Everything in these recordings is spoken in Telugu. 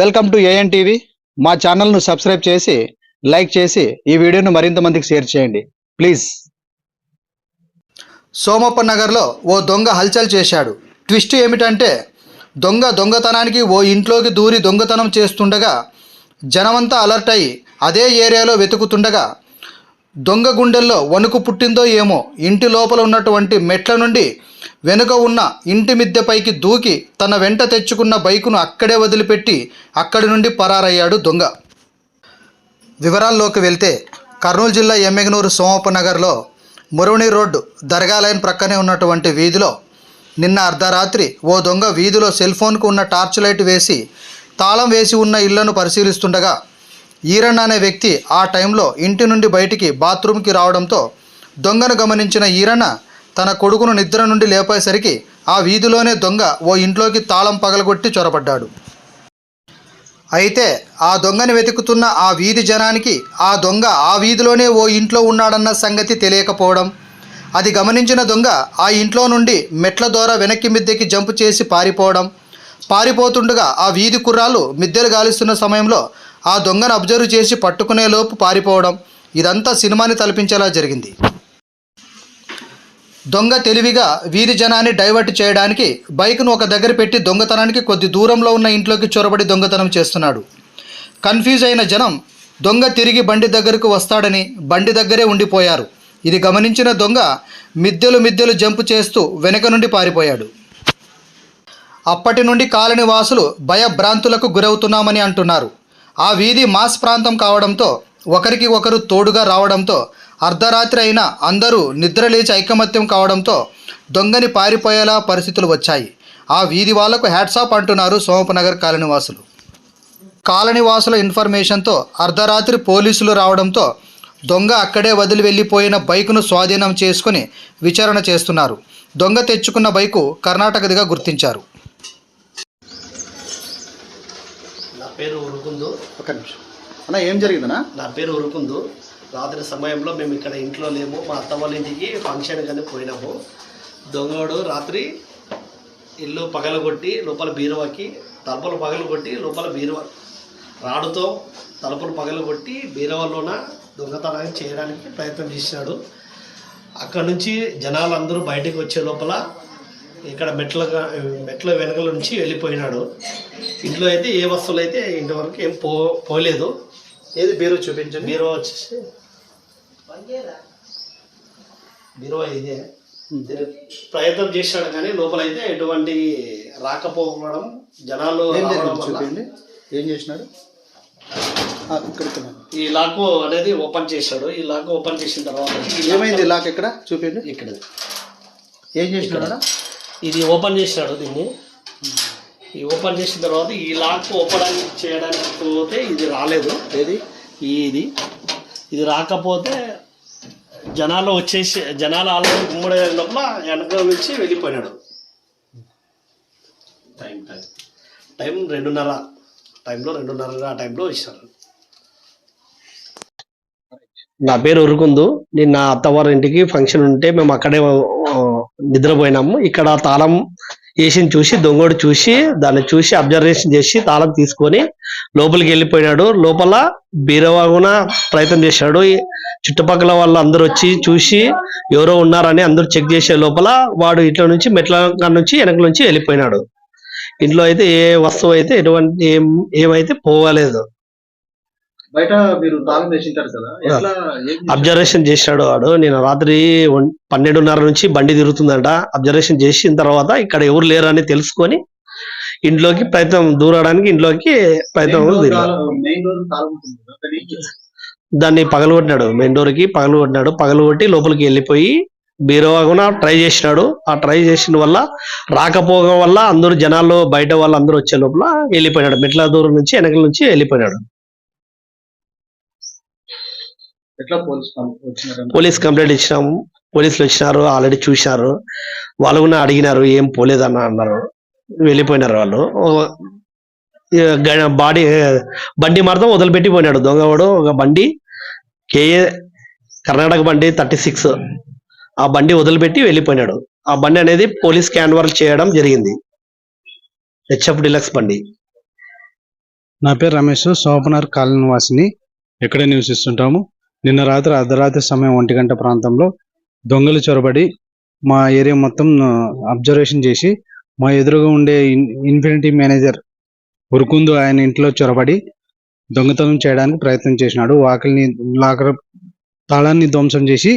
వెల్కమ్ టు ఏఎన్ టీవీ మా ఛానల్ను సబ్స్క్రైబ్ చేసి లైక్ చేసి ఈ వీడియోను మరింత మందికి షేర్ చేయండి. ప్లీజ్ సోమప్ప నగర్లో ఓ దొంగ హల్చల్ చేశాడు. ట్విస్ట్ ఏమిటంటే దొంగ దొంగతనానికి ఓ ఇంట్లోకి దూరి దొంగతనం చేస్తుండగా జనమంతా అలర్ట్ అయ్యి అదే ఏరియాలో వెతుకుతుండగా దొంగ గుండెల్లో వణుకు పుట్టిందో ఏమో ఇంటి లోపల ఉన్నటువంటి మెట్ల నుండి వెనుక ఉన్న ఇంటి మిద్దెపైకి దూకి తన వెంట తెచ్చుకున్న బైకును అక్కడే వదిలిపెట్టి అక్కడి నుండి పరారయ్యాడు దొంగ. వివరాల్లోకి వెళ్తే కర్నూలు జిల్లా ఎమ్మెగనూరు సోమప్ప నగర్లో మురవణి రోడ్డు దర్గా లైన్ ప్రక్కనే ఉన్నటువంటి వీధిలో నిన్న అర్ధరాత్రి ఓ దొంగ వీధిలో సెల్ ఫోన్కు ఉన్న టార్చ్ లైట్ వేసి తాళం వేసి ఉన్న ఇళ్ళను పరిశీలిస్తుండగా ఈరణ్ అనే వ్యక్తి ఆ టైంలో ఇంటి నుండి బయటికి బాత్రూమ్కి రావడంతో దొంగను గమనించిన ఈరಣ್ణ తన కొడుకును నిద్ర నుండి లేపేసరికి ఆ వీధిలోనే దొంగ ఓ ఇంట్లోకి తాళం పగలగొట్టి చొరబడ్డాడు. అయితే ఆ దొంగని వెతుకుతున్న ఆ వీధి జనానికి ఆ దొంగ ఆ వీధిలోనే ఓ ఇంట్లో ఉన్నాడన్న సంగతి తెలియకపోవడం అది గమనించిన దొంగ ఆ ఇంట్లో నుండి మెట్ల ద్వారా వెనక్కి మిద్దెకి జంప్ చేసి పారిపోవడం పారిపోతుండగా ఆ వీధి కుర్రాలు మిద్దెలు గాలిస్తున్న సమయంలో ఆ దొంగను అబ్జర్వ్ చేసి పట్టుకునేలోపు పారిపోవడం ఇదంతా సినిమాని తలపించేలా జరిగింది. దొంగ తెలివిగా వీధి జనాన్ని డైవర్ట్ చేయడానికి బైక్ను ఒక దగ్గర పెట్టి దొంగతనానికి కొద్ది దూరంలో ఉన్న ఇంట్లోకి చొరబడి దొంగతనం చేస్తున్నాడు. కన్ఫ్యూజ్ అయిన జనం దొంగ తిరిగి బండి దగ్గరకు వస్తాడని బండి దగ్గరే ఉండిపోయారు. ఇది గమనించిన దొంగ మిద్దెలు మిద్దెలు జంపు చేస్తూ వెనక నుండి పారిపోయాడు. అప్పటి నుండి కాలనీ వాసులు భయభ్రాంతులకు గురవుతున్నామని అంటున్నారు. ఆ వీధి మాస్ ప్రాంతం కావడంతో ఒకరికి ఒకరు తోడుగా రావడంతో అర్ధరాత్రి అయినా అందరూ నిద్రలేచి ఐకమత్యం కావడంతో దొంగని పారిపోయేలా పరిస్థితులు వచ్చాయి. ఆ వీధి వాళ్ళకు హ్యాట్సాప్ అంటున్నారు సోమపనగర్ కాలనీ వాసులు. కాలనీ వాసుల ఇన్ఫర్మేషన్తో అర్ధరాత్రి పోలీసులు రావడంతో దొంగ అక్కడే వదిలి వెళ్ళిపోయిన బైకును స్వాధీనం చేసుకుని విచారణ చేస్తున్నారు. దొంగ తెచ్చుకున్న బైకు కర్ణాటకదిగా గుర్తించారు. నా పేరు ఒక నిమిషం. అన్న ఏం జరిగిందనా నా పేరు ఉరుకుందు. రాత్రి సమయంలో మేము ఇక్కడ ఇంట్లో లేము. మా అత్త వాళ్ళ ఇంటికి ఫంక్షన్ కానీ పోయినాము. దొంగడు రాత్రి ఇల్లు పగలగొట్టి లోపల బీరువాకి తలుపులు పగలగొట్టి లోపల బీరువా రాడుతో తలుపులు పగలగొట్టి బీరువాలోన దొంగతనాన్ని చేయడానికి ప్రయత్నం చేశాడు. అక్కడ నుంచి జనాలందరూ బయటకు వచ్చే లోపల ఇక్కడ మెట్ల మెట్ల వెనకల నుంచి వెళ్ళిపోయినాడు. ఇంట్లో అయితే ఏ వస్తువులు అయితే ఇంతవరకు ఏం పో పోలేదు. ఏది బీరు చూపించండి? బీరువా వచ్చేసి బీరువా ఇదే. ప్రయత్నం చేశాడు కానీ లోపల అయితే ఎటువంటి రాకపోవడం జనాలు చూపించండి. ఏం చేసినాడు. ఈ లాక్ అనేది ఓపెన్ చేశాడు. ఈ లాక్ ఓపెన్ చేసిన తర్వాత ఏమైంది లాక్ ఎక్కడ? చూపించండి. ఇక్కడ. ఏం చేసినాడు ఇది ఓపెన్ చేశాడు దీన్ని. ఈ ఓపెన్ చేసిన తర్వాత ఈ లాక్ ఓపెన్ చేయడానికి పోతే ఇది రాలేదు. ఏది? ఇది. ఇది రాకపోతే జనాలు వచ్చేసి జనాలు ఆల్రెడీ గుమ్మడి లోపల వెనక నుంచి వెళ్ళిపోయినాడు. Time time. టైం రెండున్నర. టైంలో రెండున్నర ఆ టైంలో ఇస్తారు నా పేరు ఉరుకుందు. నేను నా అత్తవారి ఇంటికి ఫంక్షన్ ఉంటే మేము అక్కడే నిద్రపోయినాము. ఇక్కడ తాళం వేసింది చూసి దొంగోడు చూసి దాన్ని చూసి అబ్జర్వేషన్ చేసి తాళం తీసుకొని లోపలికి వెళ్ళిపోయినాడు. లోపల బీరవాగున ప్రయత్నం చేశాడు. చుట్టుపక్కల వాళ్ళు అందరూ వచ్చి చూసి ఎవరో ఉన్నారని అందరూ చెక్ చేసే లోపల వాడు ఇంట్లో నుంచి మెట్ల కాడ నుంచి వెనక నుంచి వెళ్ళిపోయినాడు. ఇంట్లో అయితే ఏ వస్తువు అయితే ఎటువంటి ఏం ఏమైతే పోవలేదు. బయట మీరు తాళం వేసింటారు కదా ఎట్లా అబ్జర్వేషన్ చేశాడు వాడు. నేను రాత్రి పన్నెండున్నర నుంచి బండి తిరుగుతుందంట. అబ్జర్వేషన్ చేసిన తర్వాత ఇక్కడ ఎవరు లేరు అని తెలుసుకొని ఇంట్లోకి ప్రయత్నం దూరడానికి ఇంట్లోకి ప్రయత్నం దాన్ని పగలగొట్టినాడు. మెయిన్ డోర్కి పగలగొట్టినాడు. పగలగొట్టి లోపలికి వెళ్ళిపోయి బీరోవాగున ట్రై చేసినాడు. ఆ ట్రై చేసిన వల్ల రాకపోవడం వల్ల అందరూ జనాలు బయట వాళ్ళు అందరూ వచ్చే లోపల వెళ్ళిపోయినాడు. మెట్ల దూరం నుంచి వెనకల నుంచి వెళ్ళిపోయినాడు ఎట్లా పోలీస్ కంప్లైంట్ ఇచ్చినాము. పోలీసులు వచ్చినారు ఆల్రెడీ చూసినారు వాళ్ళు కూడా అడిగినారు ఏం పోలేదన్న అన్నారు. వెళ్ళిపోయినారు వాళ్ళు. బాడీ బండి మాత్రం వదిలిపెట్టి పోయినాడు దొంగవాడు ఒక బండి కేఏ కర్ణాటక బండి థర్టీ సిక్స్. ఆ బండి వదిలిపెట్టి వెళ్ళిపోయినాడు. ఆ బండి అనేది పోలీస్ క్యాన్వర్ చేయడం జరిగింది. హెచ్ఎఫ్ డిలక్స్ బండి. నా పేరు రమేష్ సోపనర్ కాలనీ నివాసిని. ఇక్కడే నివసిస్తుంటాము? నిన్న రాత్రి అర్ధరాత్రి సమయం ఒంటి గంట ప్రాంతంలో దొంగలు చొరబడి మా ఏరియా మొత్తం అబ్జర్వేషన్ చేసి మా ఎదురుగా ఉండే ఇన్ఫినిటీ మేనేజర్ ఉరుకుందు ఆయన ఇంట్లో చొరబడి దొంగతనం చేయడానికి ప్రయత్నం చేసినాడు. వాకిల్ని లాకర్ తాళాన్ని ధ్వంసం చేసి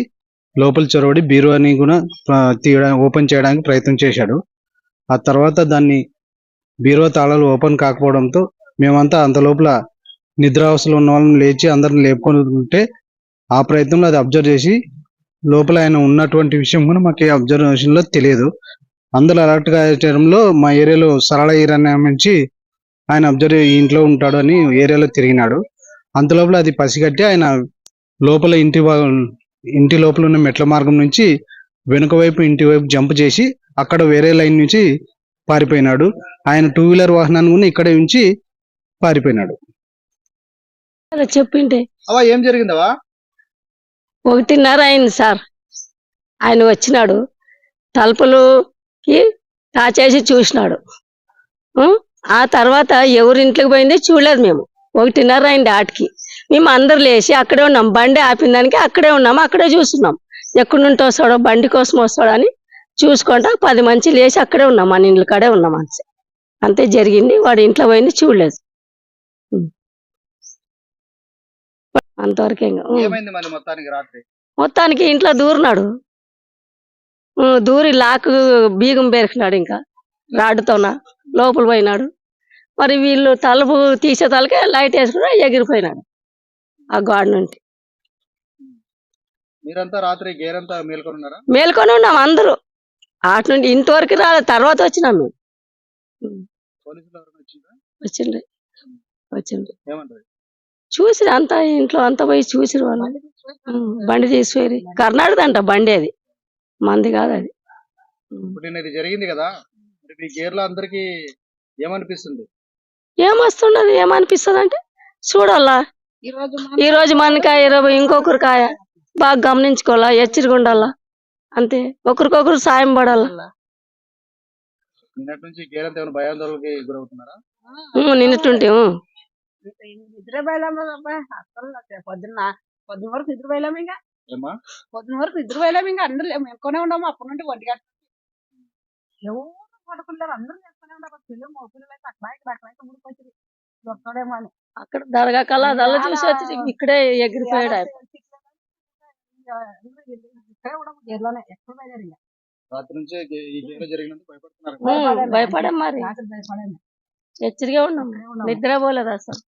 లోపల చొరబడి బీరువాని కూడా తీయడానికి తీయడా ఓపెన్ చేయడానికి ప్రయత్నం చేశాడు. ఆ తర్వాత దాన్ని బీరువా తాళాలు ఓపెన్ కాకపోవడంతో మేమంతా అంత లోపల నిద్రావస్థలో ఉన్న వాళ్ళని లేచి అందరిని లేపుకొని ఉంటే ఆ ప్రయత్నంలో అది అబ్జర్వ్ చేసి లోపల ఆయన ఉన్నటువంటి విషయం కూడా మాకు అబ్జర్వేషన్లో తెలియదు. అందరూ అలర్ట్గా చేయడంలో మా ఏరియాలో సరళ ఏరియా నుంచి ఆయన అబ్జర్వ్ ఈ ఇంట్లో ఉంటాడు అని ఏరియాలో తిరిగినాడు. అంత లోపల అది పసిగట్టి ఆయన లోపల ఇంటి ఇంటి లోపల ఉన్న మెట్ల మార్గం నుంచి వెనుక వైపు ఇంటి వైపు జంప్ చేసి అక్కడ వేరే లైన్ నుంచి పారిపోయినాడు. ఆయన టూ వీలర్ వాహనాన్ని కూడా ఇక్కడే ఉంచి పారిపోయినాడు. అలా చెప్పింటే. అవా ఏం జరిగిందవా ఒకటిన్నర అయింది సార్. ఆయన వచ్చినాడు. తలుపులుకి తాచేసి చూసినాడు. ఆ తర్వాత ఎవరింట్లోకి పోయింది చూడలేదు మేము. ఒకటిన్నర అయింది ఆటికి. మేము అందరు లేచి అక్కడే ఉన్నాం. బండి ఆపిన దానికి అక్కడే ఉన్నాము అక్కడే చూస్తున్నాం. ఎక్కడి నుండి వస్తాడో బండి కోసం వస్తాడో అని చూసుకుంటా పది మంచి లేచి అక్కడే ఉన్నాం. మన ఇంట్లో కాడే ఉన్నాం అంతే. అంతే జరిగింది. వాడు ఇంట్లో పోయింది చూడలేదు. అంతవరకే మొత్తానికి ఇంట్లో దూరినాడు. దూరి లాక్ బీగం పెరికినాడు ఇంకా. రాడ్డుతోన లోపల పోయినాడు. మరి వీళ్ళు తలుపు తీసే తలకే లైట్ వేసుకుని ఎగిరిపోయినాడు ఆ గోడ నుండి. మీరంతా రాత్రి గేరంతా మేల్కొని ఉన్నాం అందరూ. అటు నుండి ఇంతవరకు రాలేదు తర్వాత వచ్చినాం మేము. వచ్చిండ్రి? వచ్చిండ్రి. ఏమంటారు చూసి అంతా ఇంట్లో అంతా పోయి చూసిరు వాళ్ళు. బండి తీసిపోయి కర్ణాటక అంట బండి అది. మంది కాదు అది. ఇప్పుడు నిన్న ఇది జరిగింది కదా మరి మీ గేర్లో అందరికి ఏమనిపిస్తుంది? ఏమొస్తున్నది ఏమనిపిస్తుంది అంటే చూడాలా ఈ రోజు మనకాయ రేపు ఇంకొకరి కాయ బాగా గమనించుకోవాలా హెచ్చరిక ఉండాలా అంతే ఒకరికొకరు సాయం పడాలా. నిన్నటి నుంచి ఏమైనా భయాందోళనకి గురవుతున్నారా? ఉం, నిన్నటుంటే ఉం. నిద్రపోయలేము? అసలు పొద్దున్న పొద్దున్న వరకు నిద్రపోయలేము ఇంకా? పొద్దున్న వరకు నిద్రపోయలేము ఇంకా? అందరూ మెనుకొనే ఉన్నాము. అప్పటి నుండి ఒంటి గంట ఎవరు పడుకుంటారు? అందరూ చేసుకునే ఉన్నారు పిల్లలు మా పిల్లలు అయితే అక్కడ ఇక్కడ అక్కడ అయితే ముడిపోతుంది దొరకడేమో అని. అక్కడ దరగా దల్ల చూసి వచ్చి ఇక్కడే ఎగిరిపోయాడు. ఇక్కడ కూడా ఎక్కడ భయపడాం మరి. రాత్రి భయపడేది హెచ్చరిగా ఉన్నాం. నిద్ర పోలేదు అసలు.